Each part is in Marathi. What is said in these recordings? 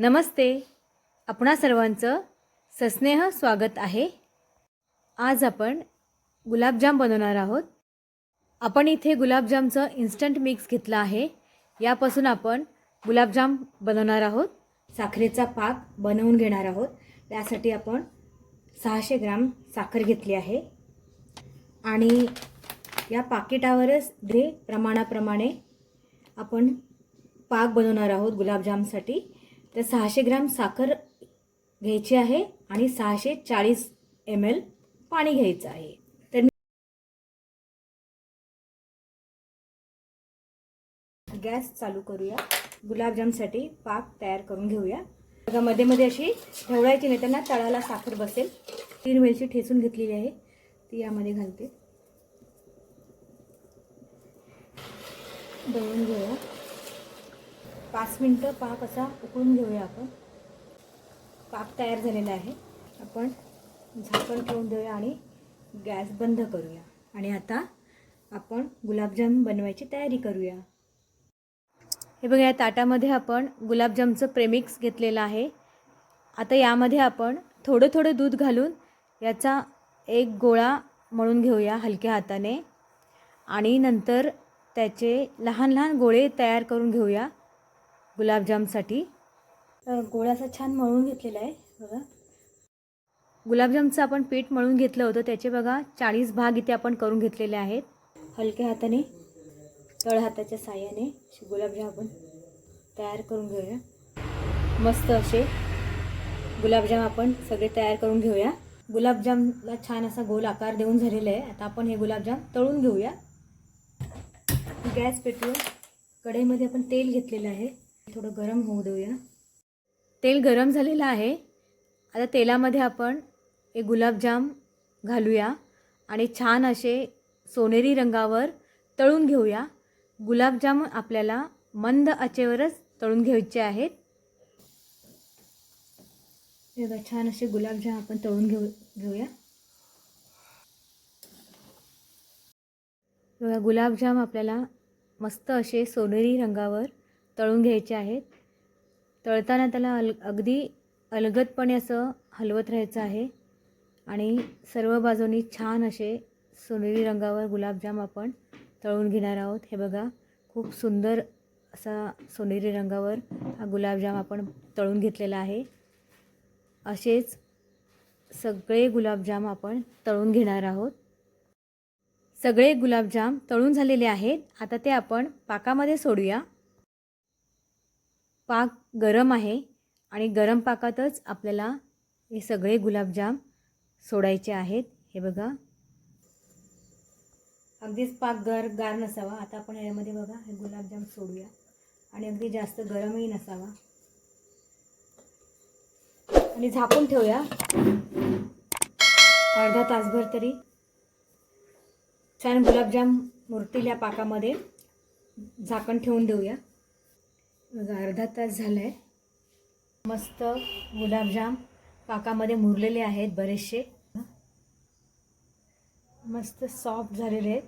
नमस्ते. आपणा सर्वांचं सस्नेह स्वागत आहे. आज आपण गुलाबजाम बनवणार आहोत. आपण इथे गुलाबजामचं इन्स्टंट मिक्स घेतलं आहे. यापासून आपण गुलाबजाम बनवणार आहोत. साखरेचा पाक बनवून घेणार आहोत. त्यासाठी आपण सहाशे ग्राम साखर घेतली आहे. आणि या पाकिटावरच दे प्रमाणाप्रमाणे आपण पाक बनवणार आहोत गुलाबजामसाठी. तर सहाशे ग्राम साखर घ्यायची आहे आणि सहाशे चाळीस एम एल पाणी घ्यायचं आहे. तर गॅस चालू करूया. गुलाबजामसाठी पाक तयार करून घेऊया. बघा मध्ये मध्ये अशी ठेवळायची नाही त्यांना तळाला साखर बसेल. तीन वेलची ठेचून घेतलेली आहे. ती यामध्ये घालते. दळून घेऊया. पाच मिनटं पाक असा उकळून घेऊया आपण. पाक तयार झालेला आहे. आपण झाकण ठेवून देऊया आणि गॅस बंद करूया. आणि आता आपण गुलाबजाम बनवायची तयारी करूया. हे बघा या ताटामध्ये आपण गुलाबजामचं प्रेमिक्स घेतलेलं आहे. आता यामध्ये आपण थोडं थोडं दूध घालून याचा एक गोळा मळून घेऊया हलक्या हाताने. आणि नंतर त्याचे लहान लहान गोळे तयार करून घेऊया. गुलाबजामसाठी. तर गोळा असा छान मळून घेतलेला आहे बघा. गुलाबजामचं आपण पीठ मळून घेतलं होतं त्याचे बघा चाळीस भाग इथे आपण करून घेतलेले आहेत. हलक्या हाताने तळ हाताच्या साह्याने गुलाबजाम आपण तयार करून घेऊया. मस्त असे गुलाबजाम आपण सगळे तयार करून घेऊया. गुलाबजामला छान असा गोल आकार देऊन झालेला आहे. आता आपण हे गुलाबजाम तळून घेऊया. गॅस पेटवून कढईमध्ये आपण तेल घेतलेलं आहे. थोडं गरम होऊ देऊया. तेल गरम झालेलं आहे. आता तेलामध्ये आपण हे गुलाबजाम घालूया आणि छान असे सोनेरी रंगावर तळून घेऊया. गुलाबजाम आपल्याला मंद आचेवरच तळून घ्यायचे आहेत. बघा छान असे गुलाबजाम आपण तळून घेऊ घेऊया. बघा गुलाबजाम आपल्याला मस्त असे सोनेरी रंगावर तळून घ्यायचे आहेत. तळताना त्याला अल अगदी अलगदपणे असं हलवत राहायचं आहे. आणि सर्व बाजूनी छान असे सोनेरी रंगावर गुलाबजाम आपण तळून घेणार आहोत. हे बघा खूप सुंदर असा सोनेरी रंगावर हा गुलाबजाम आपण तळून घेतलेला आहे. असेच सगळे गुलाबजाम आपण तळून घेणार आहोत. सगळे गुलाबजाम तळून झालेले आहेत. आता ते आपण पाकामध्ये सोडूया. पाक गरम आहे आणि गरम पाकातच आपल्याला हे सगळे गुलाबजाम सोडायचे आहेत. हे बघा. अगदीच पाक गर गार नसावा. आता आपण यामध्ये बघा हे गुलाबजाम सोडूया. आणि अगदी जास्त गरमही नसावा. आणि झाकून ठेवूया. अर्धा तासभर तरी. छान गुलाबजाम मुरतील या पाकामध्ये. झाकण ठेवून देऊया. बघा अर्धा तास झाला आहे मस्त गुलाबजाम पाकामध्ये मुरलेले आहेत बरेचसे. मस्त सॉफ्ट झालेले आहेत.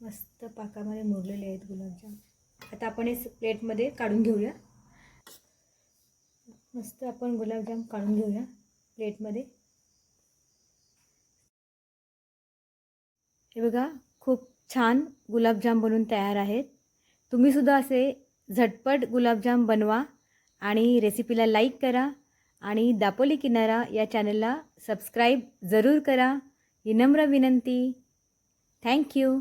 मस्त पाकामध्ये मुरलेले आहेत गुलाबजाम. आता आपण हे प्लेटमध्ये काढून घेऊया. मस्त आपण गुलाबजाम काढून घेऊया प्लेटमध्ये. हे बघा खूप छान गुलाबजाम बनून तयार आहेत. तुम्हीसुद्धा असे झटपट गुलाबजाम बनवा आणि रेसिपीला लाईक करा आणि दापोली किनारा या चॅनलला सबस्क्राईब जरूर करा. विनम्र विनंती. थँक्यू